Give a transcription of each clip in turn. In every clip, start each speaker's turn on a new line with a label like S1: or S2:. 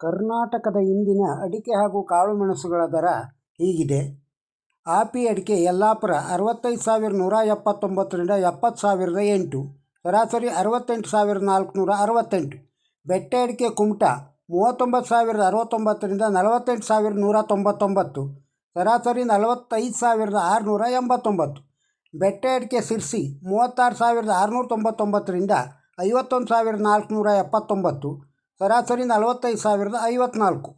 S1: ಕರ್ನಾಟಕದ ಇಂದಿನ ಅಡಿಕೆ ಹಾಗೂ ಕಾಳುಮೆಣಸುಗಳ ದರ ಹೀಗಿದೆ. ಆಪಿ ಅಡಿಕೆ ಯಲ್ಲಾಪುರ ಅರವತ್ತೈದು ಸಾವಿರ ನೂರ ಎಪ್ಪತ್ತೊಂಬತ್ತರಿಂದ ಎಪ್ಪತ್ತು ಸಾವಿರದ ಎಂಟು, ಸರಾಸರಿ ಅರವತ್ತೆಂಟು ಸಾವಿರದ ನಾಲ್ಕುನೂರ ಅರವತ್ತೆಂಟು, ಬೆಟ್ಟೆ ಅಡಿಕೆ ಕುಮಟ ಮೂವತ್ತೊಂಬತ್ತು ಸಾವಿರದ ಅರವತ್ತೊಂಬತ್ತರಿಂದ ನಲವತ್ತೆಂಟು ಸಾವಿರದ ನೂರ ತೊಂಬತ್ತೊಂಬತ್ತು, ಸರಾಸರಿ ನಲವತ್ತೈದು ಸಾವಿರದ ಆರುನೂರ ಎಂಬತ್ತೊಂಬತ್ತು, ಬೆಟ್ಟೆ ಅಡಿಕೆ ಸಿರ್ಸಿ ಮೂವತ್ತಾರು ಸಾವಿರದ ಆರುನೂರ ತೊಂಬತ್ತೊಂಬತ್ತರಿಂದ ಐವತ್ತೊಂದು ಸಾವಿರದ ನಾಲ್ಕುನೂರ ಎಪ್ಪತ್ತೊಂಬತ್ತು ಸರಾಸರಿ ನಲವತ್ತೈದು ಸಾವಿರದ ಐವತ್ನಾಲ್ಕು.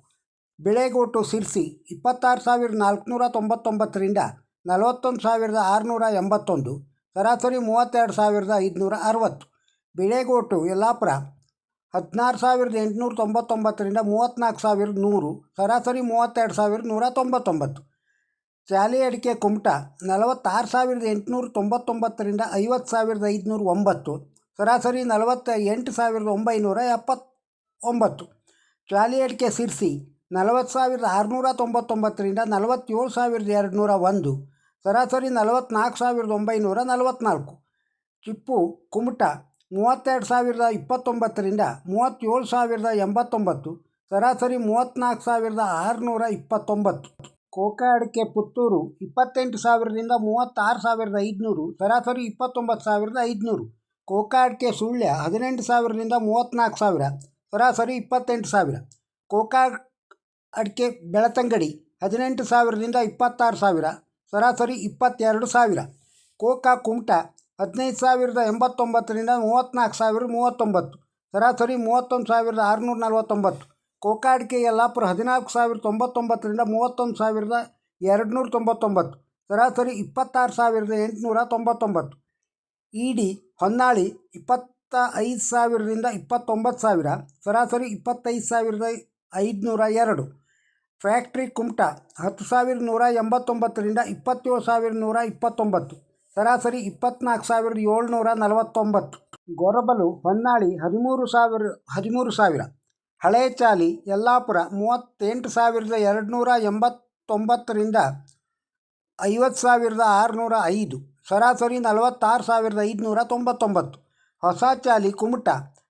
S1: ಬೆಳೆಗೋಟು ಸಿರ್ಸಿ ಇಪ್ಪತ್ತಾರು ಸಾವಿರದ ನಾಲ್ಕುನೂರ ತೊಂಬತ್ತೊಂಬತ್ತರಿಂದ ನಲವತ್ತೊಂದು ಸಾವಿರದ ಆರುನೂರ ಎಂಬತ್ತೊಂದು, ಸರಾಸರಿ ಮೂವತ್ತೆರಡು ಸಾವಿರದ ಐದುನೂರ ಅರವತ್ತು. ಬೆಳೆಗೋಟು ಯಲ್ಲಾಪುರ ಹದಿನಾರು ಸಾವಿರದ ಎಂಟುನೂರ ತೊಂಬತ್ತೊಂಬತ್ತರಿಂದ ಮೂವತ್ತ್ನಾಲ್ಕು ಸಾವಿರದ ನೂರು, ಸರಾಸರಿ ಮೂವತ್ತೆರಡು ಸಾವಿರದ ನೂರ ತೊಂಬತ್ತೊಂಬತ್ತು. ಚಾಲಿ ಅಡಿಕೆ ಕುಮಟ ನಲವತ್ತಾರು ಸಾವಿರದ ಎಂಟುನೂರ ತೊಂಬತ್ತೊಂಬತ್ತರಿಂದ ಐವತ್ತು ಸಾವಿರದ ಐದುನೂರ ಒಂಬತ್ತು, ಸರಾಸರಿ ನಲವತ್ತ ಎಂಟು ಸಾವಿರದ ಒಂಬೈನೂರ ಎಪ್ಪತ್ತು. ಒಂಬತ್ತು. ಅಡಿಕೆ ಸಿರ್ಸಿ ನಲವತ್ತು ಸಾವಿರದ ಆರುನೂರ ತೊಂಬತ್ತೊಂಬತ್ತರಿಂದ ನಲವತ್ತೇಳು ಸಾವಿರದ ಎರಡುನೂರ ಒಂದು. ಸರಾಸರಿ ನಲವತ್ತ್ನಾಲ್ಕು ಸಾವಿರದ ಒಂಬೈನೂರ ನಲವತ್ತ್ನಾಲ್ಕು ಚಿಪ್ಪು ಕುಮಟ ಮೂವತ್ತೆರಡು ಸಾವಿರದ ಇಪ್ಪತ್ತೊಂಬತ್ತರಿಂದ ಮೂವತ್ತೇಳು ಸಾವಿರದ ಎಂಬತ್ತೊಂಬತ್ತು. ಸರಾಸರಿ ಮೂವತ್ತ್ನಾಲ್ಕು ಸಾವಿರದ ಆರುನೂರ ಇಪ್ಪತ್ತೊಂಬತ್ತು. ಕೋಕಾ ಅಡಿಕೆ ಪುತ್ತೂರು ಇಪ್ಪತ್ತೆಂಟು ಸಾವಿರದಿಂದ ಮೂವತ್ತಾರು ಸಾವಿರದ ಐದುನೂರು. ಸರಾಸರಿ ಇಪ್ಪತ್ತೊಂಬತ್ತು ಸಾವಿರದ ಐದುನೂರು. ಕೋಕಾ ಅಡಿಕೆ ಸುಳ್ಯ ಹದಿನೆಂಟು ಸಾವಿರದಿಂದ ಮೂವತ್ತ್ನಾಲ್ಕು ಸಾವಿರ. ಸರಾಸರಿ ಇಪ್ಪತ್ತೆಂಟು ಸಾವಿರ. ಕೋಕಾ ಅಡಿಕೆ ಬೆಳತಂಗಡಿ ಹದಿನೆಂಟು ಸಾವಿರದಿಂದ ಇಪ್ಪತ್ತಾರು ಸಾವಿರ, ಸರಾಸರಿ ಇಪ್ಪತ್ತೆರಡು ಸಾವಿರ. ಕೋಕಾ ಕುಮಟಾ ಹದಿನೈದು ಸಾವಿರದ ಎಂಬತ್ತೊಂಬತ್ತರಿಂದ ಮೂವತ್ತ್ನಾಲ್ಕು ಸಾವಿರದ ಮೂವತ್ತೊಂಬತ್ತು, ಸರಾಸರಿ ಮೂವತ್ತೊಂದು ಸಾವಿರದ ಆರುನೂರ ನಲವತ್ತೊಂಬತ್ತು. ಕೋಕಾ ಅಡಿಕೆ ಯಲ್ಲಾಪುರ ಹದಿನಾಲ್ಕು ಸಾವಿರದ ತೊಂಬತ್ತೊಂಬತ್ತರಿಂದ ಮೂವತ್ತೊಂದು ಸಾವಿರದ ಎರಡುನೂರ ತೊಂಬತ್ತೊಂಬತ್ತು, ಸರಾಸರಿ ಇಪ್ಪತ್ತಾರು ಸಾವಿರದ ಎಂಟುನೂರ ತೊಂಬತ್ತೊಂಬತ್ತು. ಇಡಿ ಹೊನ್ನಾಳಿ ಇಪ್ಪತ್ತ ಐದು ಸಾವಿರದಿಂದ ಇಪ್ಪತ್ತೊಂಬತ್ತು ಸಾವಿರ. ಸರಾಸರಿ ಇಪ್ಪತ್ತೈದು ಸಾವಿರದ ಐದುನೂರ ಎರಡು. ಫ್ಯಾಕ್ಟ್ರಿ ಕುಮಟಾ ಹತ್ತು ಸಾವಿರದ ನೂರ ಎಂಬತ್ತೊಂಬತ್ತರಿಂದ ಇಪ್ಪತ್ತೇಳು ಸಾವಿರದ ನೂರ ಇಪ್ಪತ್ತೊಂಬತ್ತು. ಸರಾಸರಿ ಇಪ್ಪತ್ನಾಲ್ಕು ಸಾವಿರದ ಏಳ್ನೂರ ನಲವತ್ತೊಂಬತ್ತು. ಗೊರಬಲು, ಹೊನ್ನಾಳಿ ಹದಿಮೂರು ಸಾವಿರ ಹದಿಮೂರು ಸಾವಿರ. ಹಳೆ ಚಾಲಿ ಯಲ್ಲಾಪುರ ಮೂವತ್ತೆಂಟು ಸಾವಿರದ ಎರಡುನೂರ ಎಂಬತ್ತೊಂಬತ್ತರಿಂದ ಐವತ್ತು ಸಾವಿರದ ಆರುನೂರ ಐದು. ಸರಾಸರಿ ನಲವತ್ತಾರು ಸಾವಿರದ ಐದುನೂರ ತೊಂಬತ್ತೊಂಬತ್ತು. ಹೊಸ ಚಾಲಿ ಕುಮಟ,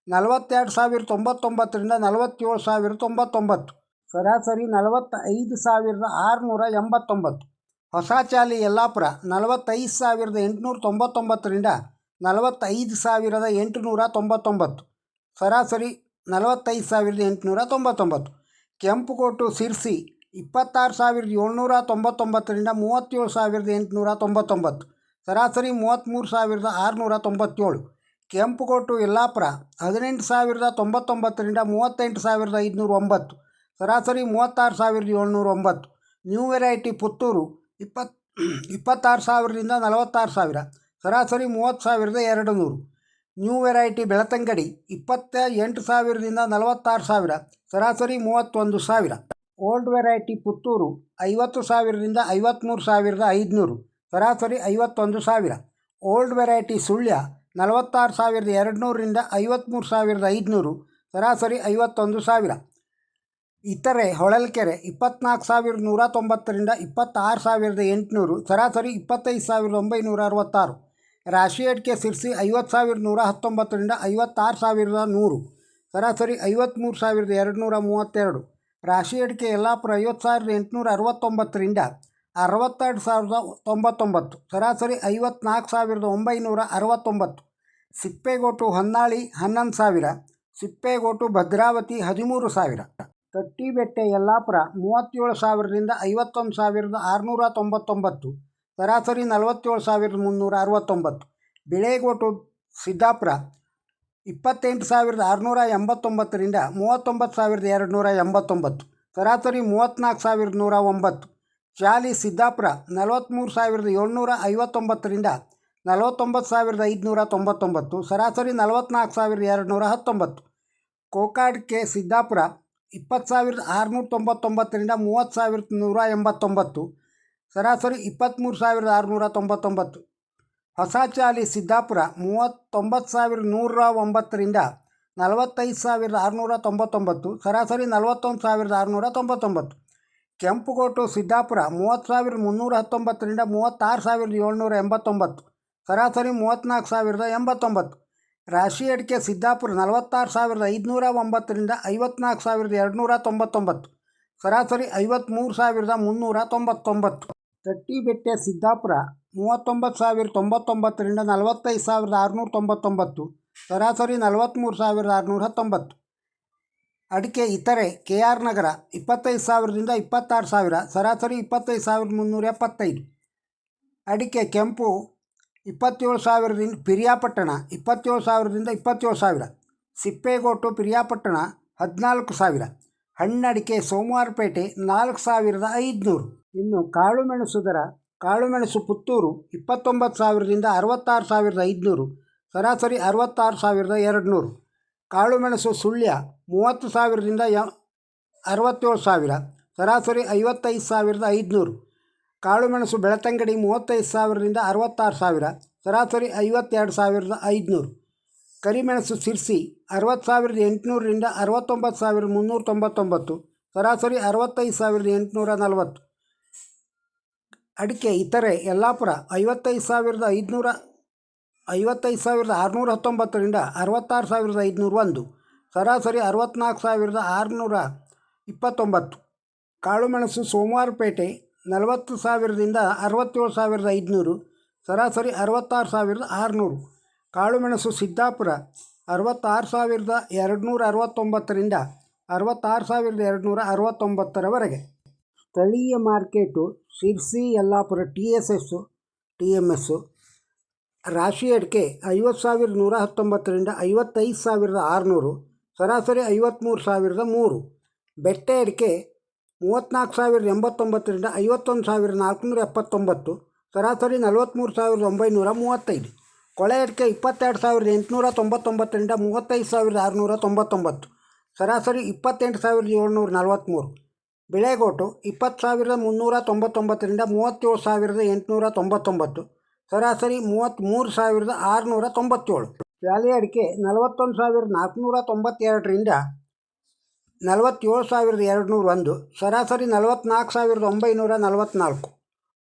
S1: ನಲವತ್ತೆರಡು ಸಾವಿರದ ತೊಂಬತ್ತೊಂಬತ್ತರಿಂದ ನಲವತ್ತೇಳು ಸಾವಿರದ ತೊಂಬತ್ತೊಂಬತ್ತು. ಸರಾಸರಿ ನಲವತ್ತ ಐದು ಸಾವಿರದ ಆರುನೂರ ಎಂಬತ್ತೊಂಬತ್ತು. ಹೊಸ ಚಾಲಿ ಯಲ್ಲಾಪುರ, ನಲವತ್ತೈದು ಸಾವಿರದ ಎಂಟುನೂರ ತೊಂಬತ್ತೊಂಬತ್ತರಿಂದ ನಲವತ್ತೈದು ಸಾವಿರದ ಎಂಟುನೂರ ತೊಂಬತ್ತೊಂಬತ್ತು. ಸರಾಸರಿ ನಲವತ್ತೈದು ಸಾವಿರದ ಎಂಟುನೂರ ತೊಂಬತ್ತೊಂಬತ್ತು. ಕೆಂಪುಕೋಟು, ಸಿರ್ಸಿ, ಇಪ್ಪತ್ತಾರು ಸಾವಿರದ ಏಳ್ನೂರ ತೊಂಬತ್ತೊಂಬತ್ತರಿಂದ ಮೂವತ್ತೇಳು ಸಾವಿರದ ಎಂಟುನೂರ ತೊಂಬತ್ತೊಂಬತ್ತು. ಸರಾಸರಿ ಮೂವತ್ತ್ಮೂರು ಸಾವಿರದ ಆರುನೂರ ತೊಂಬತ್ತೇಳು. ಕೆಂಪುಕೋಟು ಯಲ್ಲಾಪುರ ಹದಿನೆಂಟು ಸಾವಿರದ ತೊಂಬತ್ತೊಂಬತ್ತರಿಂದ ಮೂವತ್ತೆಂಟು ಸಾವಿರದ ಐದುನೂರ ಒಂಬತ್ತು, ಸರಾಸರಿ ಮೂವತ್ತಾರು ಸಾವಿರದ ಏಳ್ನೂರ ಒಂಬತ್ತು ನ್ಯೂ ವೆರೈಟಿ ಪುತ್ತೂರು ಇಪ್ಪತ್ತು ಇಪ್ಪತ್ತಾರು ಸಾವಿರದಿಂದ ನಲವತ್ತಾರು ಸಾವಿರ, ಸರಾಸರಿ ಮೂವತ್ತು ಸಾವಿರದ ಎರಡು ನೂರು ನ್ಯೂ ವೆರೈಟಿ ಬೆಳತಂಗಡಿ ಇಪ್ಪತ್ತ ಎಂಟು ಸಾವಿರದಿಂದ ನಲವತ್ತಾರು ಸಾವಿರ, ಸರಾಸರಿ ಮೂವತ್ತೊಂದು ಸಾವಿರ. ಓಲ್ಡ್ ವೆರೈಟಿ ಪುತ್ತೂರು ಐವತ್ತು ಸಾವಿರದಿಂದ ಐವತ್ತ್ಮೂರು ಸಾವಿರದ ಐದುನೂರು, ಸರಾಸರಿ ಐವತ್ತೊಂದು ಸಾವಿರ. ಓಲ್ಡ್ ವೆರೈಟಿ ಸುಳ್ಯ ನಲವತ್ತಾರು ಸಾವಿರದ ಎರಡುನೂರರಿಂದ ಐವತ್ತ್ಮೂರು ಸಾವಿರದ ಐದುನೂರು, ಸರಾಸರಿ ಐವತ್ತೊಂದು ಸಾವಿರ. ಇತರೆ ಹೊಳಲ್ಕೆರೆ ಇಪ್ಪತ್ನಾಲ್ಕು ಸಾವಿರದ ನೂರ ತೊಂಬತ್ತರಿಂದ ಇಪ್ಪತ್ತಾರು ಸಾವಿರದ ಎಂಟುನೂರು, ಸರಾಸರಿ ಇಪ್ಪತ್ತೈದು ಸಾವಿರದ ಒಂಬೈನೂರ ಅರವತ್ತಾರು. ರಾಶಿ ಅಡಿಕೆ ಸಿರ್ಸಿ ಐವತ್ತು ಸಾವಿರದ ನೂರ ಹತ್ತೊಂಬತ್ತರಿಂದ ಐವತ್ತಾರು ಸಾವಿರದ ನೂರು, ಸರಾಸರಿ ಐವತ್ತ್ಮೂರು ಸಾವಿರದ ಎರಡುನೂರ ಮೂವತ್ತೆರಡು. ರಾಶಿ ಅಡಿಕೆ ಯಲ್ಲಾಪುರ ಐವತ್ತು ಸಾವಿರದ ಎಂಟುನೂರ ಅರವತ್ತೊಂಬತ್ತರಿಂದ ಅರವತ್ತೆರಡು ಸಾವಿರದ ತೊಂಬತ್ತೊಂಬತ್ತು, ಸರಾಸರಿ ಐವತ್ನಾಲ್ಕು ಸಾವಿರದ ಒಂಬೈನೂರ ಅರವತ್ತೊಂಬತ್ತು, ಸಿಪ್ಪೇಗೋಟು ಹೊನ್ನಾಳಿ ಹನ್ನೊಂದು ಸಾವಿರ, ಸಿಪ್ಪೇಗೋಟು ಭದ್ರಾವತಿ ಹದಿಮೂರು ಸಾವಿರ. ತಟ್ಟಿಬೆಟ್ಟೆ ಯಲ್ಲಾಪುರ ಮೂವತ್ತೇಳು ಸಾವಿರದಿಂದ ಐವತ್ತೊಂದು ಸಾವಿರದ ಆರುನೂರ ತೊಂಬತ್ತೊಂಬತ್ತು, ಸರಾಸರಿ ನಲವತ್ತೇಳು ಸಾವಿರದ ಮುನ್ನೂರ ಅರವತ್ತೊಂಬತ್ತು, ಬಿಳೇಗೋಟು ಸಿದ್ದಾಪುರ ಇಪ್ಪತ್ತೆಂಟು ಸಾವಿರದ ಆರುನೂರ ಎಂಬತ್ತೊಂಬತ್ತರಿಂದ ಮೂವತ್ತೊಂಬತ್ತು ಸಾವಿರದ ಎರಡು ನೂರ ಎಂಬತ್ತೊಂಬತ್ತು, ಸರಾಸರಿ ಮೂವತ್ತ್ನಾಲ್ಕು ಸಾವಿರದ ನೂರ ಒಂಬತ್ತು. ಚಾಲಿ ಸಿದ್ದಾಪುರ ನಲವತ್ತ್ಮೂರು ಸಾವಿರದ ಏಳ್ನೂರ ಐವತ್ತೊಂಬತ್ತರಿಂದ ನಲವತ್ತೊಂಬತ್ತು ಸಾವಿರದ ಐದುನೂರ ತೊಂಬತ್ತೊಂಬತ್ತು, ಸರಾಸರಿ ನಲವತ್ತ್ನಾಲ್ಕು ಸಾವಿರದ ಎರಡು ನೂರ ಹತ್ತೊಂಬತ್ತು ಕೋಕಾಡ್ಕೆ ಸಿದ್ದಾಪುರ ಇಪ್ಪತ್ತು ಸಾವಿರದ ಆರುನೂರ ತೊಂಬತ್ತೊಂಬತ್ತರಿಂದ ಮೂವತ್ತು ಸಾವಿರದ ನೂರ ಎಂಬತ್ತೊಂಬತ್ತು, ಸರಾಸರಿ ಇಪ್ಪತ್ತ್ಮೂರು ಸಾವಿರದ ಆರುನೂರ ತೊಂಬತ್ತೊಂಬತ್ತು. ಹೊಸ ಚಾಲಿ ಸಿದ್ದಾಪುರ ಮೂವತ್ತೊಂಬತ್ತು ಸಾವಿರದ ನೂರ ಒಂಬತ್ತರಿಂದ ನಲವತ್ತೈದು ಸಾವಿರದ ಆರುನೂರ ತೊಂಬತ್ತೊಂಬತ್ತು, ಸರಾಸರಿ ನಲವತ್ತೊಂದು ಸಾವಿರದ ಆರುನೂರ ತೊಂಬತ್ತೊಂಬತ್ತು. ಕೆಂಪುಗೋಟು ಸಿದ್ದಾಪುರ, ಮೂವತ್ತು ಸಾವಿರದ ಮುನ್ನೂರ ಹತ್ತೊಂಬತ್ತರಿಂದ ಮೂವತ್ತಾರು ಸಾವಿರದ ಏಳ್ನೂರ ಎಂಬತ್ತೊಂಬತ್ತು ಸರಾಸರಿ ಮೂವತ್ತ್ನಾಲ್ಕು ಸಾವಿರದ ಎಂಬತ್ತೊಂಬತ್ತು. ರಾಶಿ ಅಡಿಕೆ, ಸಿದ್ದಾಪುರ, ನಲವತ್ತಾರು ಸಾವಿರದ ಐದುನೂರ ಒಂಬತ್ತರಿಂದ ಐವತ್ನಾಲ್ಕು ಸಾವಿರದ ಎರಡುನೂರ ತೊಂಬತ್ತೊಂಬತ್ತು ಸರಾಸರಿ ಐವತ್ತ್ಮೂರು ಸಾವಿರದ ಮುನ್ನೂರ ತೊಂಬತ್ತೊಂಬತ್ತು ತಟ್ಟಿಬೆಟ್ಟೆ, ಸಿದ್ದಾಪುರ, ಮೂವತ್ತೊಂಬತ್ತು ಸಾವಿರದ ತೊಂಬತ್ತೊಂಬತ್ತರಿಂದ ನಲವತ್ತೈದು ಸಾವಿರದ ಆರುನೂರ ತೊಂಬತ್ತೊಂಬತ್ತು ಸರಾಸರಿ ನಲವತ್ತ್ಮೂರು ಸಾವಿರದ ಆರುನೂರ ಹತ್ತೊಂಬತ್ತು ಅಡಿಕೆ ಇತರೆ ಕೆ ಆರ್ ನಗರ ಇಪ್ಪತ್ತೈದು ಸಾವಿರದಿಂದ ಇಪ್ಪತ್ತಾರು ಸಾವಿರ, ಸರಾಸರಿ ಇಪ್ಪತ್ತೈದು ಸಾವಿರದ ಮುನ್ನೂರ ಎಪ್ಪತ್ತೈದು. ಅಡಿಕೆ ಕೆಂಪು ಇಪ್ಪತ್ತೇಳು ಸಾವಿರದಿಂದ ಪಿರಿಯಾಪಟ್ಟಣ ಇಪ್ಪತ್ತೇಳು ಸಾವಿರದಿಂದ ಇಪ್ಪತ್ತೇಳು ಸಾವಿರ. ಸಿಪ್ಪೇಗೋಟು ಪಿರಿಯಾಪಟ್ಟಣ ಹದಿನಾಲ್ಕು ಸಾವಿರ. ಹಣ್ಣಡಿಕೆ ಸೋಮವಾರಪೇಟೆ ನಾಲ್ಕು ಸಾವಿರದ ಐದುನೂರು. ಇನ್ನು ಕಾಳುಮೆಣಸು ದರ, ಕಾಳುಮೆಣಸು ಪುತ್ತೂರು ಇಪ್ಪತ್ತೊಂಬತ್ತು ಸಾವಿರದಿಂದ ಅರವತ್ತಾರು ಸಾವಿರದ ಐದುನೂರು. ಸರಾಸರಿ ಅರವತ್ತಾರು ಸಾವಿರದ ಎರಡುನೂರು. ಕಾಳುಮೆಣಸು ಸುಳ್ಯ ಮೂವತ್ತು ಸಾವಿರದಿಂದ ಅರವತ್ತೇಳು ಸಾವಿರ, ಸರಾಸರಿ ಐವತ್ತೈದು ಸಾವಿರದ ಐದುನೂರು. ಕಾಳುಮೆಣಸು ಬೆಳತಂಗಡಿ ಮೂವತ್ತೈದು ಸಾವಿರದಿಂದ ಅರವತ್ತಾರು ಸಾವಿರ, ಸರಾಸರಿ ಐವತ್ತೆರಡು ಸಾವಿರದ ಐದುನೂರು. ಕರಿಮೆಣಸು ಸಿರ್ಸಿ ಅರವತ್ತು ಸಾವಿರದ ಎಂಟುನೂರರಿಂದ ಅರವತ್ತೊಂಬತ್ತು ಸಾವಿರದ ಮುನ್ನೂರ ತೊಂಬತ್ತೊಂಬತ್ತು, ಸರಾಸರಿ ಅರವತ್ತೈದು ಸಾವಿರದ ಎಂಟುನೂರ ನಲವತ್ತು. ಅಡಿಕೆ, ಇತರೆ, ಯಲ್ಲಾಪುರ ಐವತ್ತೈದು ಸಾವಿರದ ಐದುನೂರ ಐವತ್ತೈದು ಸಾವಿರದ ಆರುನೂರ ಹತ್ತೊಂಬತ್ತರಿಂದ ಅರವತ್ತಾರು ಸಾವಿರದ ಐದುನೂರ ಒಂದು, ಸರಾಸರಿ ಅರವತ್ತ್ನಾಲ್ಕು ಸಾವಿರದ ಆರುನೂರ ಇಪ್ಪತ್ತೊಂಬತ್ತು. ಕಾಳುಮೆಣಸು ಸೋಮವಾರಪೇಟೆ ನಲವತ್ತು ಸಾವಿರದಿಂದ ಅರವತ್ತೇಳು ಸಾವಿರದ ಐದುನೂರು, ಸರಾಸರಿ ಅರವತ್ತಾರು ಸಾವಿರದ ಆರುನೂರು. ಕಾಳುಮೆಣಸು ಸಿದ್ದಾಪುರ ಅರವತ್ತಾರು ಸಾವಿರದ ಎರಡುನೂರ ಅರವತ್ತೊಂಬತ್ತರಿಂದ ಅರವತ್ತಾರು ಸಾವಿರದ ಎರಡುನೂರ ಅರವತ್ತೊಂಬತ್ತರವರೆಗೆ. ಸ್ಥಳೀಯ market Sirsi, Yellapur, T S S T M S ರಾಶಿ ಅಡಿಕೆ ಐವತ್ತು ಸಾವಿರದ ನೂರ ಹತ್ತೊಂಬತ್ತರಿಂದ ಐವತ್ತೈದು ಸಾವಿರದ ಆರುನೂರು, ಸರಾಸರಿ ಐವತ್ತ್ಮೂರು ಸಾವಿರದ ಮೂರು. ಬೆಟ್ಟೆ ಅಡಿಕೆ ಮೂವತ್ತ್ನಾಲ್ಕು ಸಾವಿರದ ಎಂಬತ್ತೊಂಬತ್ತರಿಂದ ಐವತ್ತೊಂದು ಸಾವಿರದ ನಾಲ್ಕುನೂರ ಎಪ್ಪತ್ತೊಂಬತ್ತು, ಸರಾಸರಿ ನಲವತ್ತ್ಮೂರು ಸಾವಿರದ ಒಂಬೈನೂರ ಮೂವತ್ತೈದು. ಕೊಳೆ ಅಡಿಕೆ ಇಪ್ಪತ್ತೆರಡು ಸಾವಿರದ ಎಂಟುನೂರ ತೊಂಬತ್ತೊಂಬತ್ತರಿಂದ ಮೂವತ್ತೈದು ಸಾವಿರದ ಆರುನೂರ ತೊಂಬತ್ತೊಂಬತ್ತು, ಸರಾಸರಿ ಇಪ್ಪತ್ತೆಂಟು ಸಾವಿರದ ಏಳ್ನೂರ ನಲವತ್ತ್ಮೂರು ಬಿಳೆಗೋಟು ಇಪ್ಪತ್ತು ಸಾವಿರದ ಮುನ್ನೂರ ತೊಂಬತ್ತೊಂಬತ್ತರಿಂದ ಮೂವತ್ತೇಳು ಸಾವಿರದ ಎಂಟುನೂರ ತೊಂಬತ್ತೊಂಬತ್ತು ಸರಾಸರಿ ಮೂವತ್ತ್ಮೂರು ಸಾವಿರದ ಆರುನೂರ ತೊಂಬತ್ತೇಳು. ಶಾಲೆ ಅಡಿಕೆ ನಲವತ್ತೊಂದು ಸಾವಿರದ ನಾಲ್ಕುನೂರ ತೊಂಬತ್ತೆರಡರಿಂದ ನಲವತ್ತೇಳು ಸಾವಿರದ ಎರಡುನೂರ ಒಂದು. ಸರಾಸರಿ ನಲವತ್ತ್ನಾಲ್ಕು ಸಾವಿರದ ಒಂಬೈನೂರ ನಲವತ್ತ್ನಾಲ್ಕು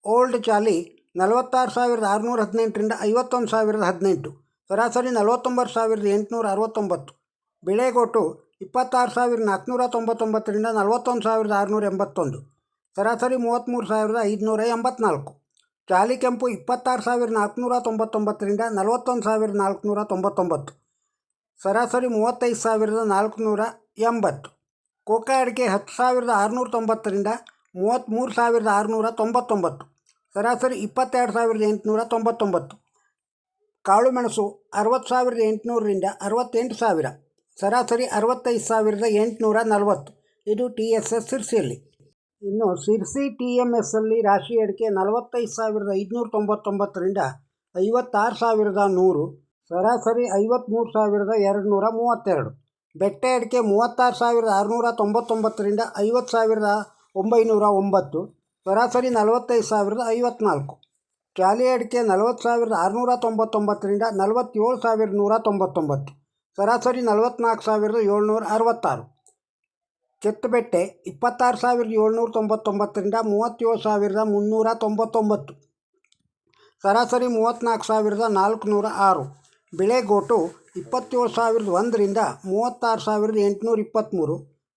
S1: ಓಲ್ಡ್ ಚಾಲಿ ನಲವತ್ತಾರು ಸಾವಿರದ ಆರುನೂರ ಹದಿನೆಂಟರಿಂದ ಐವತ್ತೊಂದು ಸಾವಿರದ ಹದಿನೆಂಟು. ಸರಾಸರಿ ನಲವತ್ತೊಂಬತ್ತು ಸಾವಿರದ ಎಂಟುನೂರ ಅರವತ್ತೊಂಬತ್ತು. ಬಿಳೆಗೋಟು ಇಪ್ಪತ್ತಾರು ಸಾವಿರದ ನಾಲ್ಕುನೂರ ತೊಂಬತ್ತೊಂಬತ್ತರಿಂದ ನಲವತ್ತೊಂದು ಸಾವಿರದ ಆರುನೂರ ಎಂಬತ್ತೊಂದು. ಸರಾಸರಿ ಮೂವತ್ತ್ಮೂರು ಸಾವಿರದ ಐದುನೂರ ಎಂಬತ್ನಾಲ್ಕು. ಜಾಲಿ ಕೆಂಪು ಇಪ್ಪತ್ತಾರು ಸಾವಿರದ ನಾಲ್ಕುನೂರ ತೊಂಬತ್ತೊಂಬತ್ತರಿಂದ ನಲವತ್ತೊಂದು ಸಾವಿರದ ನಾಲ್ಕುನೂರ ತೊಂಬತ್ತೊಂಬತ್ತು. ಸರಾಸರಿ ಮೂವತ್ತೈದು ಸಾವಿರದ ನಾಲ್ಕುನೂರ ಎಂಬತ್ತು. ಕೋಕ ಅಡಿಕೆ ಹತ್ತು ಸಾವಿರದ ಆರುನೂರ ತೊಂಬತ್ತರಿಂದ ಮೂವತ್ತ್ಮೂರು ಸಾವಿರದ ಆರುನೂರ ತೊಂಬತ್ತೊಂಬತ್ತು. ಸರಾಸರಿ ಇಪ್ಪತ್ತೆರಡು ಸಾವಿರದ ಎಂಟುನೂರ ತೊಂಬತ್ತೊಂಬತ್ತು. ಕಾಳುಮೆಣಸು ಅರವತ್ತು ಸಾವಿರದ ಎಂಟುನೂರರಿಂದ ಅರವತ್ತೆಂಟು ಸಾವಿರ. ಸರಾಸರಿ ಅರವತ್ತೈದು ಸಾವಿರದ ಎಂಟುನೂರ ನಲವತ್ತು. ಇದು ಟಿ ಎಸ್ ಎಸ್ ಸಿರ್ಸಿಯಲ್ಲಿ. ಇನ್ನು ಸಿರ್ಸಿ ಟಿ ಎಂ ಎಸ್ಸಲ್ಲಿ ರಾಶಿ ಅಡಿಕೆ ನಲವತ್ತೈದು ಸಾವಿರದ ಐದುನೂರ ತೊಂಬತ್ತೊಂಬತ್ತರಿಂದ ಐವತ್ತಾರು ಸಾವಿರದ ನೂರು, ಸರಾಸರಿ ಐವತ್ತ್ಮೂರು ಸಾವಿರದ ಎರಡು ನೂರ ಮೂವತ್ತೆರಡು. ಬೆಟ್ಟೆ ಅಡಿಕೆ ಮೂವತ್ತಾರು ಸಾವಿರದ ಆರುನೂರ ತೊಂಬತ್ತೊಂಬತ್ತರಿಂದ ಐವತ್ತು ಸಾವಿರದ ಒಂಬೈನೂರ ಒಂಬತ್ತು, ಸರಾಸರಿ ನಲವತ್ತೈದು ಸಾವಿರದ ಐವತ್ನಾಲ್ಕು. ಚಾಲಿ ಅಡಿಕೆ ನಲವತ್ತು ಸಾವಿರದ ಆರುನೂರ ತೊಂಬತ್ತೊಂಬತ್ತರಿಂದ ನಲವತ್ತೇಳು ಸಾವಿರದ ನೂರ ತೊಂಬತ್ತೊಂಬತ್ತು, ಸರಾಸರಿ ನಲವತ್ತ್ನಾಲ್ಕು ಸಾವಿರದ ಏಳ್ನೂರ ಅರವತ್ತಾರು. ಕೆತ್ತಬೆಟ್ಟೆ ಇಪ್ಪತ್ತಾರು ಸಾವಿರದ ಏಳ್ನೂರ ತೊಂಬತ್ತೊಂಬತ್ತರಿಂದ ಮೂವತ್ತೇಳು ಸಾವಿರದ ಮುನ್ನೂರ ತೊಂಬತ್ತೊಂಬತ್ತು. ಸರಾಸರಿ ಮೂವತ್ತ್ನಾಲ್ಕು ಸಾವಿರದ ನಾಲ್ಕುನೂರ ಆರು. ಬಿಳೆಗೋಟು ಇಪ್ಪತ್ತೇಳು ಸಾವಿರದ ಒಂದರಿಂದ ಮೂವತ್ತಾರು ಸಾವಿರದ ಎಂಟುನೂರ ಇಪ್ಪತ್ತ್ಮೂರು.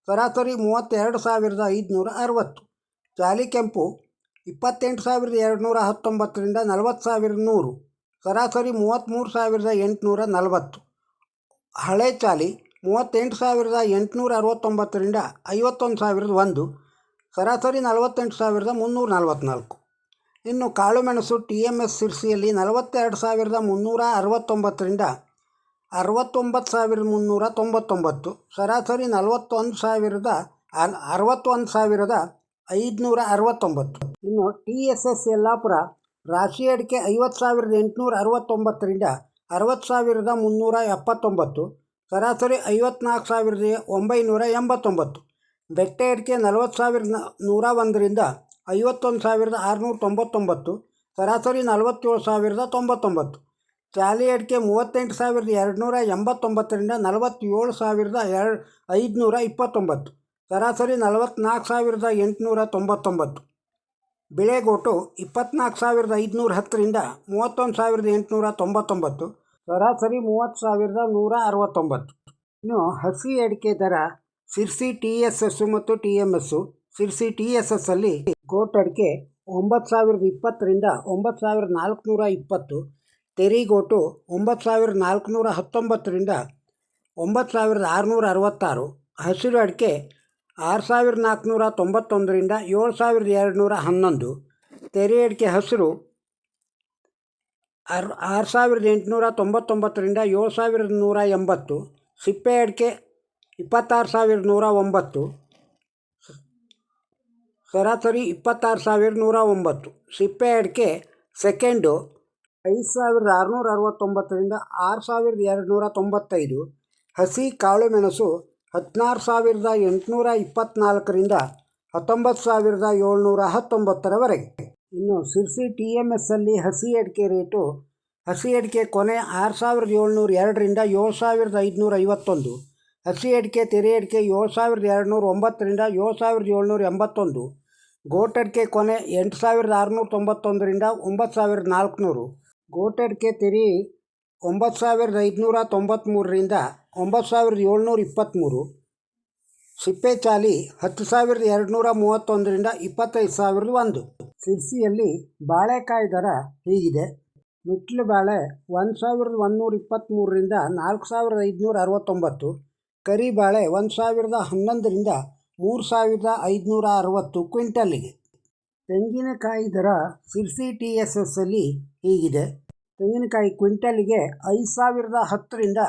S1: ಸರಾಸರಿ ಮೂವತ್ತೆರಡು ಸಾವಿರದ ಐದುನೂರ ಅರವತ್ತು. ಜಾಲಿಕೆಂಪು ಇಪ್ಪತ್ತೆಂಟು ಸಾವಿರದ ಎರಡುನೂರ ಹತ್ತೊಂಬತ್ತರಿಂದ ನಲವತ್ತು ಸಾವಿರದ ನೂರು. ಸರಾಸರಿ ಮೂವತ್ತ್ಮೂರು ಸಾವಿರದ ಎಂಟುನೂರ ನಲವತ್ತು. ಹಳೆ ಚಾಲಿ ಮೂವತ್ತೆಂಟು ಸಾವಿರದ ಎಂಟುನೂರ ಅರವತ್ತೊಂಬತ್ತರಿಂದ ಐವತ್ತೊಂದು ಸಾವಿರದ ಒಂದು, ಸರಾಸರಿ ನಲವತ್ತೆಂಟು ಸಾವಿರದ ಮುನ್ನೂರ ನಲವತ್ತ್ನಾಲ್ಕು ಇನ್ನು ಕಾಳುಮೆಣಸು ಟಿ ಎಂ ಎಸ್ ಸಿರ್ಸಿಯಲ್ಲಿ ನಲವತ್ತೆರಡು ಸಾವಿರದ ಮುನ್ನೂರ ಅರವತ್ತೊಂಬತ್ತರಿಂದ ಅರವತ್ತೊಂಬತ್ತು ಸಾವಿರದ ಮುನ್ನೂರ ತೊಂಬತ್ತೊಂಬತ್ತು, ಸರಾಸರಿ ನಲವತ್ತೊಂದು ಸಾವಿರದ ಅರವತ್ತೊಂದು ಸಾವಿರದ ಐದುನೂರ ಅರವತ್ತೊಂಬತ್ತು. ಇನ್ನು ಟಿ ಎಸ್ ಎಸ್ ಯಲ್ಲಾಪುರ ರಾಶಿ ಅಡಿಕೆ ಐವತ್ತು ಸಾವಿರದ ಎಂಟುನೂರ ಅರವತ್ತೊಂಬತ್ತರಿಂದ ಅರವತ್ತು ಸಾವಿರದ ಮುನ್ನೂರ ಎಪ್ಪತ್ತೊಂಬತ್ತು ಸರಾಸರಿ ಐವತ್ನಾಲ್ಕು ಸಾವಿರದ ಒಂಬೈನೂರ ಎಂಬತ್ತೊಂಬತ್ತು. ಬೆಟ್ಟ ಅಡಿಕೆ ನಲವತ್ತು ಸಾವಿರದ ನೂರ ಒಂದರಿಂದ ಐವತ್ತೊಂದು ಸಾವಿರದ ಆರುನೂರ ತೊಂಬತ್ತೊಂಬತ್ತು. ಸರಾಸರಿ ನಲವತ್ತೇಳು ಸಾವಿರದ ತೊಂಬತ್ತೊಂಬತ್ತು. ಚಾಲಿ ಅಡಿಕೆ ಮೂವತ್ತೆಂಟು ಸಾವಿರದ ಎರಡುನೂರ ಎಂಬತ್ತೊಂಬತ್ತರಿಂದ ನಲವತ್ತೇಳು ಸಾವಿರದ ಎರಡು ಐದುನೂರ ಇಪ್ಪತ್ತೊಂಬತ್ತು. ಸರಾಸರಿ ನಲವತ್ತ್ನಾಲ್ಕು ಸಾವಿರದ ಎಂಟುನೂರ ತೊಂಬತ್ತೊಂಬತ್ತು. ಬಿಳೆಗೋಟು ಇಪ್ಪತ್ನಾಲ್ಕು ಸಾವಿರದ ಐದುನೂರ ಹತ್ತರಿಂದ ಮೂವತ್ತೊಂದು ಸಾವಿರದ ಎಂಟುನೂರ ತೊಂಬತ್ತೊಂಬತ್ತು. ಸರಾಸರಿ ಮೂವತ್ತು ಸಾವಿರದ ನೂರ ಅರವತ್ತೊಂಬತ್ತು ಇನ್ನು ಹಸಿ ಅಡಿಕೆ ದರ ಸಿರ್ಸಿ ಟಿ ಎಸ್ ಎಸ್ ಮತ್ತು T M S Sirsi T S S ಅಲ್ಲಿ ಕೋಟ್ ಅಡಿಕೆ ಒಂಬತ್ತು ಸಾವಿರದ ಇಪ್ಪತ್ತರಿಂದ ಒಂಬತ್ತು ಸಾವಿರದ ನಾಲ್ಕುನೂರ ಇಪ್ಪತ್ತು ತೆರಿಗೋಟು ಒಂಬತ್ತು ಸಾವಿರದ ನಾಲ್ಕುನೂರ ಹತ್ತೊಂಬತ್ತರಿಂದ ಒಂಬತ್ತು ಸಾವಿರದ ಆರುನೂರ ಅರವತ್ತಾರು ಹಸಿರು ಅಡಿಕೆ ಆರು ಸಾವಿರದ ನಾಲ್ಕುನೂರ ತೊಂಬತ್ತೊಂದರಿಂದ ಏಳು ಸಾವಿರದ ಎರಡುನೂರ ಹನ್ನೊಂದು ತೆರೆ ಅಡಿಕೆ ಹಸಿರು ಆರು ಆರು ಸಾವಿರದ ಎಂಟುನೂರ ತೊಂಬತ್ತೊಂಬತ್ತರಿಂದ ಏಳು ಸಾವಿರದ ನೂರ ಎಂಬತ್ತು ಸಿಪ್ಪೆ ಅಡಿಕೆ ಇಪ್ಪತ್ತಾರು ಸಾವಿರದ ನೂರ ಒಂಬತ್ತು, ಸರಾಸರಿ ಇಪ್ಪತ್ತಾರು ಸಾವಿರದ ನೂರ ಒಂಬತ್ತು ಸಿಪ್ಪೆ ಅಡಿಕೆ ಸೆಕೆಂಡು ಐದು ಸಾವಿರದ ಆರುನೂರ ಅರವತ್ತೊಂಬತ್ತರಿಂದ ಆರು ಸಾವಿರದ ಎರಡುನೂರ ತೊಂಬತ್ತೈದು, ಹಸಿ ಕಾಳುಮೆಣಸು ಹದಿನಾರು ಸಾವಿರದ ಎಂಟುನೂರ ಇಪ್ಪತ್ತ್ನಾಲ್ಕರಿಂದ ಹತ್ತೊಂಬತ್ತು ಸಾವಿರದ ಏಳ್ನೂರ ಹತ್ತೊಂಬತ್ತರವರೆಗೆ. ಇನ್ನು ಸಿರ್ಸಿ ಟಿ ಎಂ ಎಸ್ಸಲ್ಲಿ ಹಸಿ ಅಡಿಕೆ ರೇಟು, ಹಸಿ ಅಡಿಕೆ ಕೊನೆ ಆರು ಸಾವಿರದ ಏಳ್ನೂರ ಎರಡರಿಂದ ಏಳು ಸಾವಿರದ ಐದುನೂರ ಐವತ್ತೊಂದು, ಹಸಿ ಅಡಿಕೆ ತೆರೆ ಅಡಿಕೆ ಏಳು ಸಾವಿರದ ಎರಡುನೂರ ಒಂಬತ್ತರಿಂದ ಏಳು ಸಾವಿರದ ಏಳ್ನೂರ ಎಂಬತ್ತೊಂದು ಗೋಟಡಿಕೆ ಕೊನೆ ಎಂಟು ಸಾವಿರದ ಆರುನೂರ ತೊಂಬತ್ತೊಂದರಿಂದ ಒಂಬತ್ತು ಸಾವಿರದ ನಾಲ್ಕುನೂರು, ಗೋಟ್ ತೆರಿ ತೆರೆ ಒಂಬತ್ತು ಸಾವಿರದ ಐದುನೂರ ತೊಂಬತ್ತ್ಮೂರರಿಂದ ಒಂಬತ್ತು ಸಾವಿರದ ಏಳ್ನೂರ ಇಪ್ಪತ್ತ್ಮೂರು ಸಿಪ್ಪೆ ಚಾಲಿ ಹತ್ತು ಸಾವಿರದ ಎರಡುನೂರ ಮೂವತ್ತೊಂದರಿಂದ ಇಪ್ಪತ್ತೈದು ಸಾವಿರದ ಒಂದು. ಸಿರ್ಸಿಯಲ್ಲಿ ಬಾಳೆಕಾಯಿ ದರ ಹೀಗಿದೆ? ಮಿಟ್ಲು ಬಾಳೆ ಒಂದು ಸಾವಿರದ ಒಂದುನೂರ ಇಪ್ಪತ್ತ್ಮೂರರಿಂದ ನಾಲ್ಕು ಸಾವಿರದ ಐದುನೂರ ಅರವತ್ತೊಂಬತ್ತು. ಕರಿ ಬಾಳೆ ಒಂದು ಸಾವಿರದ ಹನ್ನೊಂದರಿಂದ ಮೂರು ಸಾವಿರದ ಐದುನೂರ ಅರವತ್ತು ಕ್ವಿಂಟಲ್ಲಿಗೆ ತೆಂಗಿನಕಾಯಿ ದರ ಸಿರ್ಸಿ ಟಿ ಎಸ್ ಎಸ್ ಅಲ್ಲಿ ಹೀಗಿದೆ? ತೆಂಗಿನಕಾಯಿ ಕ್ವಿಂಟಲಿಗೆ ಐದು ಸಾವಿರದ ಹತ್ತರಿಂದ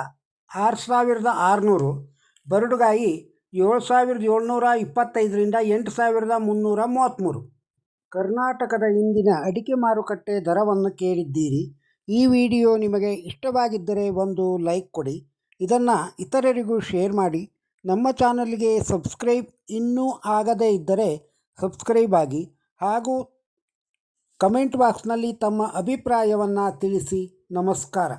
S1: ಆರು ಸಾವಿರದ ಆರುನೂರು. ಬರಡುಗಾಯಿ ಏಳು ಸಾವಿರದ ಏಳ್ನೂರ ಇಪ್ಪತ್ತೈದರಿಂದ ಎಂಟು ಸಾವಿರದ ಮುನ್ನೂರ ಮೂವತ್ತ್ಮೂರು. ಕರ್ನಾಟಕದ ಇಂದಿನ ಅಡಿಕೆ ಮಾರುಕಟ್ಟೆ ದರವನ್ನು ಕೇಳಿದ್ದೀರಿ. ಈ ವಿಡಿಯೋ ನಿಮಗೆ ಇಷ್ಟವಾಗಿದ್ದರೆ ಒಂದು ಲೈಕ್ ಕೊಡಿ. ಇದನ್ನು ಇತರರಿಗೂ ಶೇರ್ ಮಾಡಿ. ನಮ್ಮ ಚಾನಲ್ಗೆ ಸಬ್ಸ್ಕ್ರೈಬ್ ಇನ್ನೂ ಆಗದೇ ಇದ್ದರೆ ಸಬ್ಸ್ಕ್ರೈಬ್ ಆಗಿ. ಹಾಗೂ ಕಮೆಂಟ್ ಬಾಕ್ಸ್ನಲ್ಲಿ ತಮ್ಮ ಅಭಿಪ್ರಾಯವನ್ನು ತಿಳಿಸಿ. ನಮಸ್ಕಾರ.